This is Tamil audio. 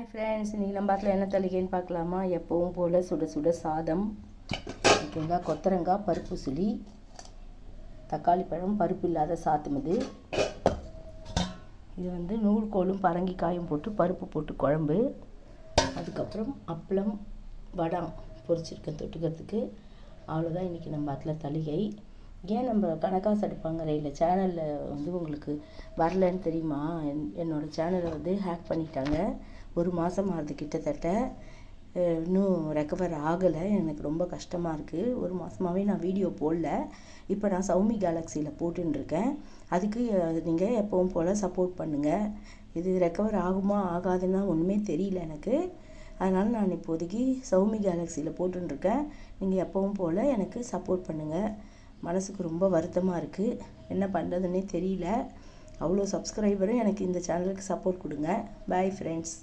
ஹாய் ஃப்ரெண்ட்ஸ் இன்றைக்கி நம்ம பாட்டில் என்ன தளிகைன்னு பார்க்கலாமா? எப்பவும் போல் சுட சுட சாதம். ஓகேங்களா கொத்தரங்காய் பருப்பு சுளி தக்காளி பழம் பருப்பு இல்லாத சாத்துமது இது. வந்து நூல்கோலும் பரங்கிக்காயும் போட்டு பருப்பு போட்டு குழம்பு. அதுக்கப்புறம் அப்பளம் வடம் பொரிச்சிருக்கேன் தொட்டுக்கிறதுக்கு. அவ்வளோதான் இன்றைக்கி நம்ம பாட்டில் தளிகை ஏன் நம்ம கணக்காசு அடுப்பாங்க ரயிலில் சேனலில் வந்து உங்களுக்கு வரலன்னு தெரியுமா? என் என்னோடய சேனலை வந்து ஹேக் பண்ணிட்டாங்க. ஒரு மாதம் ஆகுது கிட்டத்தட்ட. இன்னும் ரெக்கவர் ஆகலை. எனக்கு ரொம்ப கஷ்டமாக இருக்குது ஒரு மாதமாகவே நான் வீடியோ போடல. இப்போ நான் சௌமி கேலக்ஸியில் போட்டுருக்கேன் அதுக்கு நீங்கள் எப்பவும் போல் சப்போர்ட் பண்ணுங்கள் இது ரெக்கவர் ஆகுமா ஆகாதுன்னா ஒன்றுமே தெரியல எனக்கு. அதனால் நான் இப்போதைக்கு சௌமி கேலக்ஸியில் போட்டுருக்கேன் நீங்கள் எப்பவும் போல் எனக்கு சப்போர்ட் பண்ணுங்கள் மனசுக்கு ரொம்ப வருத்தமாக இருக்குது என்ன பண்ணுறதுன்னே தெரியல. அவ்வளோ சப்ஸ்கிரைபரும் எனக்கு இந்த சேனலுக்கு சப்போர்ட் கொடுங்க. Bye friends